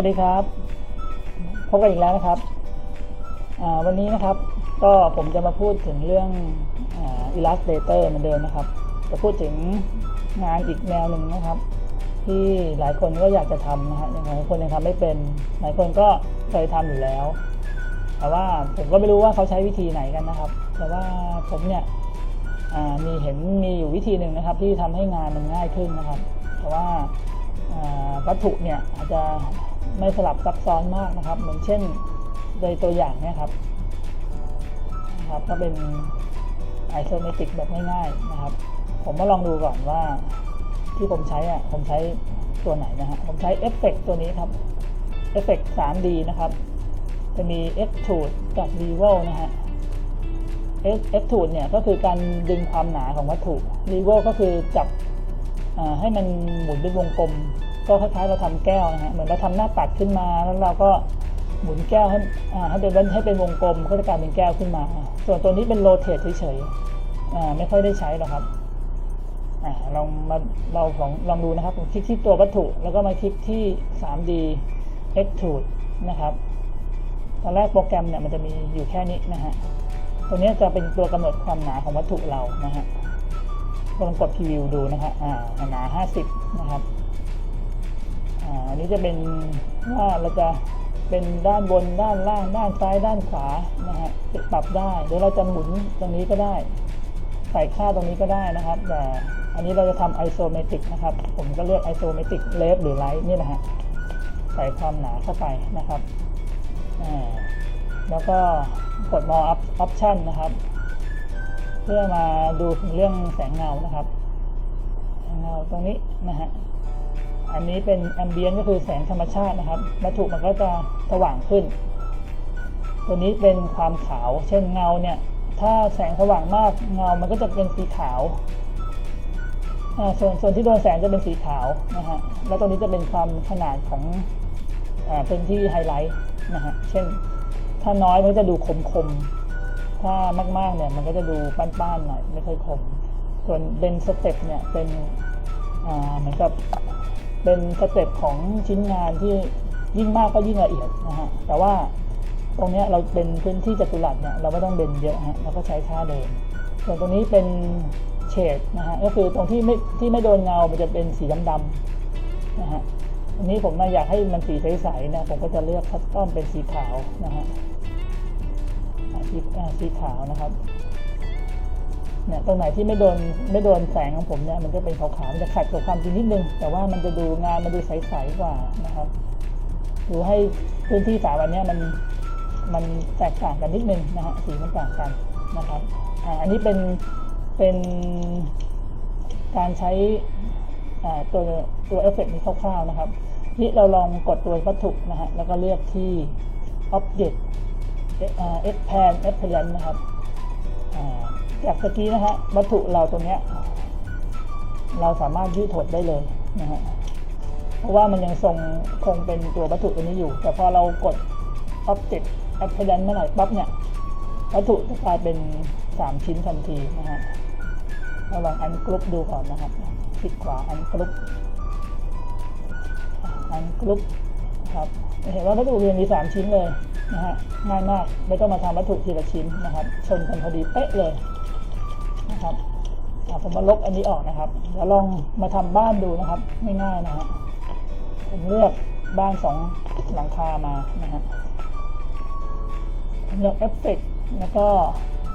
วัสดีครับ พบกันอีกแล้วนะครับวันนี้นะครับก็ผมจะมาพูดถึงเรื่องอ Illustrator เหมือนเดิมนะครับ จะพูดถึงงานอีกแนวหนึ่งนะครับ ที่หลายคนก็อยากจะทำนะฮะอย่างหลายคนยังทำไม่เป็น หลายคนก็เคยทำอยู่แล้ว แต่ว่าผมก็ไม่รู้ว่าเขาใช้วิธีไหนกันนะครับ แต่ว่าผมเนี่ยมีเห็นมีอยู่วิธีหนึ่งนะครับ ที่ทำให้งานมันง่ายขึ้นนะครับ แต่ว่าวัตถุเนี่ยอาจจะ ไม่สลับซับซ้อนมากนะครับ เหมือนเช่นโดยตัวอย่างเนี่ยครับนะครับก็เป็นไอโซเมตริกแบบง่ายๆนะครับ ผมมาลองดูก่อนว่าที่ผมใช้อะผมใช้ตัวไหนนะฮะผมใช้เอฟเฟกตัวนี้ครับเอฟเฟก 3D นะครับ จะมี Extrude กับ Revel นะฮะ Extrude เนี่ยก็คือการดึงความหนาของวัตถุ Revel ก็คือจับให้มันหมุนเป็นวงกลม ก็คล้ายๆเราทำแก้วนะฮะเหมือนเราทำหน้าปัดขึ้นมา แล้วเราก็หมุนแก้วให้ให้เป็นให้เป็นวงกลมก็จะกลายเป็นแก้วขึ้นมา ส่วนตัวนี้เป็นโรเทตเฉยๆไม่ค่อยได้ใช้หรอกครับอลองมาเราลองลองดูนะครับผมคลิกที่ตัววัตถุ แล้วก็มาคลิกที่ 3D Extrude นะครับตอนแรกโปรแกรมเนี่ยมันจะมีอยู่แค่นี้นะฮะตัวนี้จะเป็นตัวกำหนดความหนาของวัตถุเรานะฮะลองกดพรีวิวดูนะฮะอ่าหนา 50 นะครับ อ่าอันนี้จะเป็นว่าเราจะเป็นด้านบนด้านล่างด้านซ้ายด้านขวานะฮะปรับได้หรือเราจะหมุนตรงนี้ก็ได้ ใส่ค่าตรงนี้ก็ได้นะครับแต่อันนี้เราจะทำไอโซเมตริกนะครับ ผมก็เลือกไอโซเมตริกเลฟหรือไลท์นี่นะฮะใส่ความหนาเข้าไปนะครับแล้วก็กด more up option นะครับ เพื่อมาดูถึงเรื่องแสงเงานะครับแสงเงาตรงนี้นะฮะ อันนี้เป็น ambient ก็คือแสงธรรมชาตินะครับ วัตถุมันก็จะสว่างขึ้น ตัวนี้เป็นความขาว เช่นเงาเนี่ย ถ้าแสงสว่างมากเงามันก็จะเป็นสีขาว ส่วนส่วนที่โดนแสงจะเป็นสีขาวนะฮะ แล้วตัวนี้จะเป็นความขนาดของอ่าพื้นที่ไฮไลท์นะฮะ เช่น ถ้าน้อยมันจะดูคมคมๆถ้ามากๆเนี่ยมันก็จะดูป้านๆหน่อยไม่ค่อยคม ส่วนเป็นสเต็ปเนี่ยเป็นเหมือนกับ เป็นสเต็ปของชิ้นงานที่ยิ่งมากก็ยิ่งละเอียดนะฮะแต่ว่าตรงเนี้ยเราเป็นพื้นที่จัตุรัสเนี่ยเราไม่ต้องเบนเยอะฮะเราก็ใช้ค่าเดิม ส่วนตรงนี้เป็นเฉดนะฮะก็คือตรงที่ไม่ที่ไม่โดนเงา มันจะเป็นสีดำๆนะฮะอันนี้ผมนะอยากให้มันสีใสๆนะผมก็จะเลือกคัสตอมเป็นสีขาวนะฮะสีขาวนะครับ เนี่ยตรงไหนที่ไม่โดนไม่โดนแสงของผมเนี่ยมันจะเป็นขาวๆมันจะขัดกับความจริงนิดนึง แต่ว่ามันจะดูงานมันดูใสๆกว่านะครับดูให้พื้นที่สามอันเนี้ยมันมันแตกต่างกันนิดนึงนะฮะสีมันต่างกันนะครับอ่าอันนี้เป็นเป็นการใช้อ่าตัวตัวเอฟเฟกต์นี้คร่าวๆนะครับนี่เราลองกดตัววัตถุนะฮะแล้วก็เลือกที่ Object เอ่อ Expand Appearance นะครับ จากตะกี้นะฮะวัตถุเราตัวเนี้ย เราสามารถยืดถดได้เลยนะฮะเพราะว่ามันยังทรงคงเป็นตัววัตถุตัวนี้อยู่ แต่พอเรากด Object Appearance เมื่อไหร่ปั๊บเนี่ยวัตถุจะกลายเป็น 3 ชิ้นทันทีนะฮะเราลองอันกรุ๊ปดูก่อนนะครับคลิกขวาอันกรุ๊ปอันกรุ๊ปครับเห็นว่าวัตถุเรียงมี 3 ชิ้นเลยนะฮะง่ายมากไม่ต้องมาทำวัตถุทีละชิ้นนะครับชนกันพอดีเป๊ะเลย นะครับอะผมมาลบอันนี้ออกนะครับแล้วลองมาทำบ้านดูนะครับง่ายๆนะฮะผมเลือกบ้านสองหลังคามานะฮะเลือกเอฟเฟกต์แล้วก็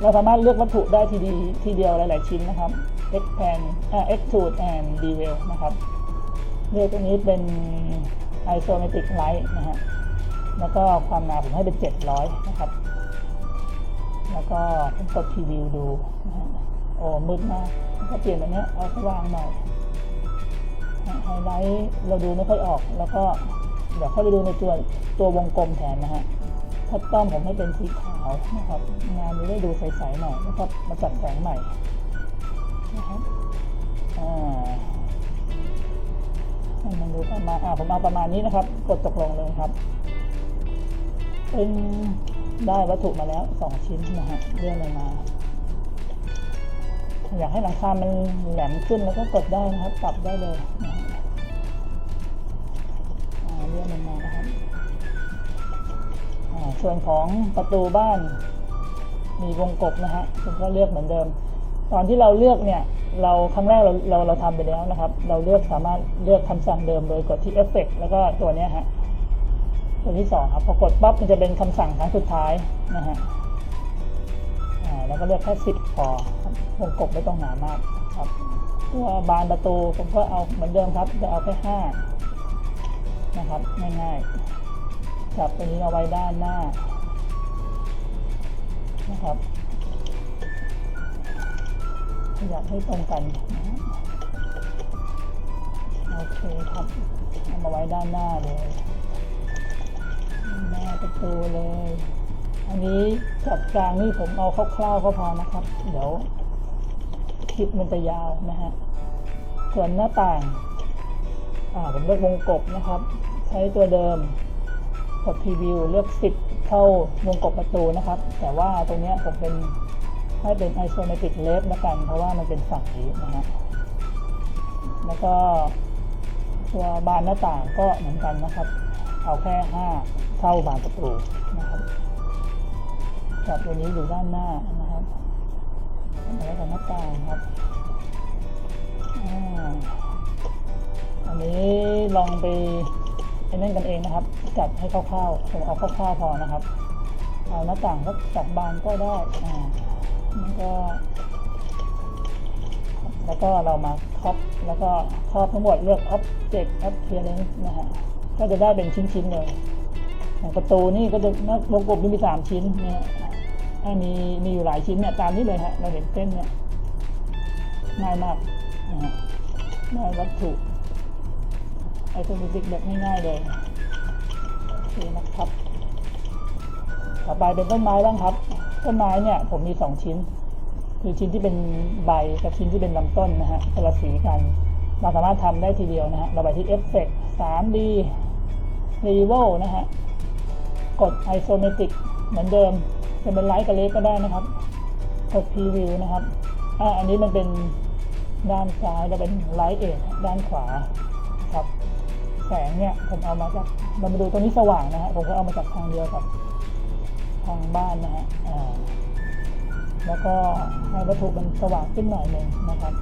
เราสามารถเลือกวัตถุได้ทีดีทีเดียวหลาย ๆ ชิ้นนะครับ expand อ่า extrude and bevel นะครับ เลือกตัวนี้เป็น isometric light นะฮะ แล้วก็ความหนาผมให้เป็น 700 นะครับ แล้วก็ผมกดพรีวิวดูนะฮะ โอ้มืดมากก็เปลี่ยนแบบนี้เอาสว่างหน่อยไฮไลท์เราดูไม่ค่อยออกแล้วก็เดี๋ยวเข้าไปดูในตัวตัววงกลมแทนนะฮะคัสตอมผมให้เป็นสีขาวนะครับงานจะได้ดูใสๆหน่อยแล้วก็มาจัดแสงใหม่นะครับอ่าให้มันดูประมาณอ่าผมเอาประมาณนี้นะครับ กดตกลงเลยครับเป็นได้วัตถุมาแล้วสองชิ้นนะฮะเลื่อนลงมา อยากให้หลังคา มันแหลมขึ้นแล้วก็กดได้นะครับ ปรับได้เลยเลื่อนลงมานะครับส่วนของประตูบ้าน มีวงกบนะฮะผมก็เลือกเหมือนเดิม ตอนที่เราเลือกเนี่ย เราครั้งแรกเราเราเราทำไปแล้วนะครับ เราเลือกสามารถเลือกคำสั่งเดิมโดยกดที่เอฟเฟกแล้วก็ตัวนี้ฮะตัวที่สองครับพอกดปั๊บมันจะเป็นคำสั่งครั้งสุดท้ายนะฮะ แล้วก็เลือกแค่สิบพอวงกบไม่ต้องหนามากครับตัวบานประตูผมก็เอาเหมือนเดิมครับจะเอาแค่ห้านะครับง่ายๆจับตัวนี้เอาไว้ด้านหน้านะครับอยากให้ตรงกันนะโอเคครับเอามาไว้ด้านหน้าเลยหน้าประตูเลย อันนี้จัดกลางนี่ผมเอาคร่าวๆก็พอนะครับ เดี๋ยวคลิปมันจะยาวนะฮะ ส่วนหน้าต่าง อ่าผมเลือกวงกบนะครับ ใช้ตัวเดิมกดพรีวิวเลือก 10 เท่าวงกบประตูนะครับ แต่ว่าตรงนี้ผมเป็นให้เป็น isometric left แล้วกัน เพราะว่ามันเป็นฝั่งนี้นะฮะ แล้วก็ตัวบานหน้าต่างก็เหมือนกันนะครับ เอาแค่ 5 เท่าบานประตูนะครับ จับตัวนี้อยู่ด้านหน้านะครับแล้วก็หน้าต่างครับอันนี้ลองไปไอ้นั่นกันเองนะครับ จัดให้คร่าวๆผมเอาคร่าวๆพอนะครับ เอาหน้าต่างก็จับบานก็ได้อ่าแล้วก็ แล้วก็เรามาครอบแล้วก็ครอบทั้งหมดเลือก Object Appearance นะฮะก็จะได้เป็นชิ้นๆเลยอย่างประตูนี่ก็จะวงกลมนี่มีสามชิ้นเนี่ย ถ้มีมีอยู่หลายชิ้นเนี่ยตามนี้เลยฮะเราเห็นเส้นเนี่ยง่ายมากนะฮะได้วัตถุไอโซมิติกแบบง่ายๆเลยโอเคนะครับต่อไปเป็นต้นไม้บ้างครับ ต้นไม้เนี่ยผมมีสองชิ้น คือชิ้นที่เป็นใบกับชิ้นที่เป็นลำต้นนะฮะคนละสีกันเราสามารถทำได้ทีเดียวนะฮะเราไปที่ Effect 3D Level นะฮะ กด Isometric เหมือนเดิม จะเป็นไลท์กับเล็กก็ได้นะครับกด Preview นะครับอ่าอันนี้มันเป็นด้านซ้ายจะเป็นไลท์เอทด้านขวาครับ แสงเนี่ยผมเอามาจากเรามาดูตัวนี้สว่างนะฮะผมก็เอามาจากทางเดียวกับทางบ้านนะฮะอ่าแล้วก็ให้วัตถุมันสว่างขึ้นหน่อยหนึ่งนะครับ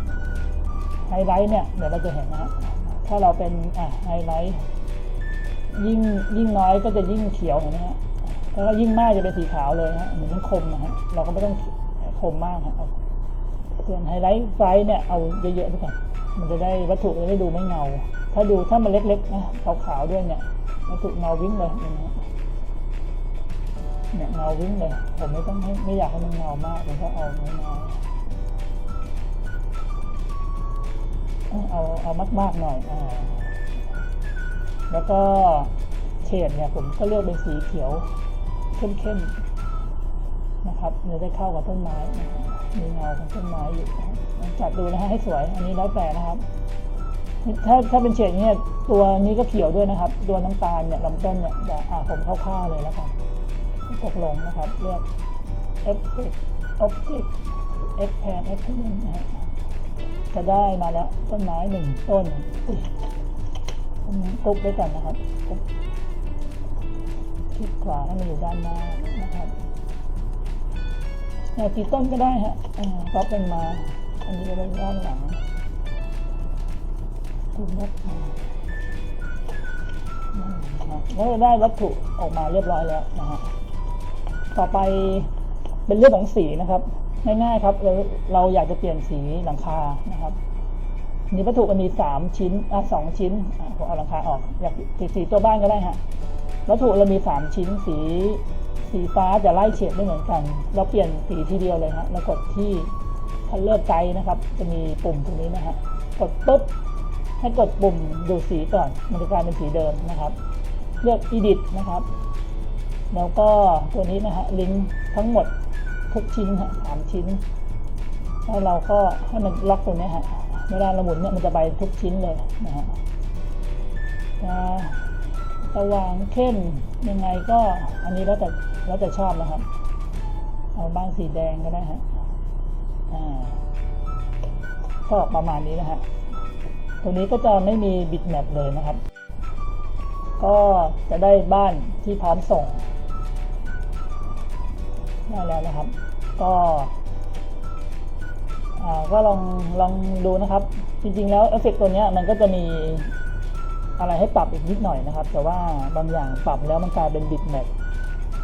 ไฮไลท์เนี่ยเดี๋ยวเราจะเห็นนะฮะถ้าเราเป็นอะไฮไลท์ยิ่งยิ่งน้อยก็จะยิ่งเขียวเห็นไหมฮะ แล้วก็ยิ่งมากจะเป็นสีขาวเลยฮะเหมือนมันคมนะฮะเราก็ไม่ต้องคมมากฮะเอาส่วนไฮไลท์ไฟเนี่ยเอาเยอะๆไปก่อนมันจะได้วัตถุจะได้ดูไม่เงา ถ้าดูถ้ามันเล็กๆนะขาวๆด้วยเนี่ยวัตถุเงาวิ่งเลยเห็นไหมฮะเนี่ยเงาวิ่งเลยผมไม่ต้องให้ไม่อยากให้มันเงามากผมก็เอาน้อยๆเอาเอามากๆหน่อยอ่าแล้วก็เฉดเนี่ยผมก็เลือกเป็นสีเขียว เข้มๆนะครับเนื้อจะเข้ากับต้นไม้มีเงาของต้นไม้อยู่จัดดูนะฮะให้สวย อันนี้แล้วแต่นะครับถ้าถ้าเป็นเฉดเนี่ยตัวนี้ก็เขียวด้วยนะครับ ตัวน้ำตาลเนี่ยลำต้นเนี่ยจะอ่าผมคร่าวๆเลยแล้วกันตกลงนะครับเลือก Effect Object Expand Expand นะฮะจะได้มาแล้วต้นไม้หนึ่งต้นอุ๊ยกบไว้ก่อนนะครับ กบคลิกขวาให้มันอยู่ด้านหน้านะครับเนี่ยกี่ต้นก็ได้ฮะอ่าก็เป็นมาอันนี้ไว้ด้านหลังถูกนัดมาแล้วได้วัตถุออกมาเรียบร้อยแล้วนะฮะต่อไปเป็นเรื่องของสีนะครับ ง่ายๆครับเราเราอยากจะเปลี่ยนสีหลังคานะครับนี่วัตถุมันมีสามชิ้นอะสองชิ้นผมเอาหลังคาออก อยากสีสีตัวบ้านก็ได้ฮะ วัตถุเรามีสามชิ้นสีสีฟ้าจะไล่เฉดไม่เหมือนกัน เราเปลี่ยนสีทีเดียวเลยฮะแล้วกดที่ color guide นะครับ จะมีปุ่มตรงนี้นะฮะกดปุ๊บให้กดปุ่มดูสีก่อน มันจะกลายเป็นสีเดิมนะครับ เลือก edit นะครับ แล้วก็ตัวนี้นะฮะลิงก์ทั้งหมดทุกชิ้นฮะสามชิ้น แล้วเราก็ให้มันล็อกตรงนี้ฮะเวลาเราหมุนเนี่ยมันจะไปทุกชิ้นเลยนะฮะจะ สว่างเข้มยังไงก็อันนี้แล้วแต่แล้วแต่ชอบนะครับ เอาบ้างสีแดงก็ได้ฮะอ่าก็ประมาณนี้นะฮะตรงนี้ก็จะไม่มีบิตแมปเลยนะครับ ก็จะได้บ้านที่พร้อมส่งได้แล้วนะครับ ก็อ่าก็ลองลองดูนะครับ จริงๆแล้วเอฟเฟกต์ตัวนี้มันก็จะมี อะไรให้ปรับอีกนิดหน่อยนะครับ แต่ว่าบางอย่างปรับแล้วมันกลายเป็นบิตแมท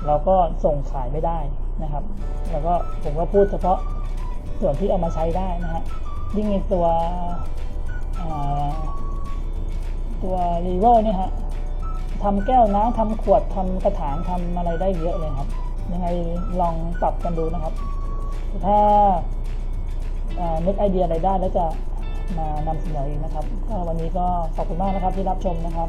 เราก็ส่งขายไม่ได้นะครับ แล้วก็ผมก็พูดเฉพาะส่วนที่เอามาใช้ได้นะฮะยิ่งในตัวตัวรีโวเนี่ยฮะทำแก้วน้ำทำขวดทำกระถางทำอะไรได้เยอะเลยครับ ยังไงลองปรับกันดูนะครับ ถ้าอ่านึกไอเดียอะไรได้แล้วจะ มานำเสนออีกนะครับก็วันนี้ก็ขอบคุณมากนะครับที่รับชมนะครับ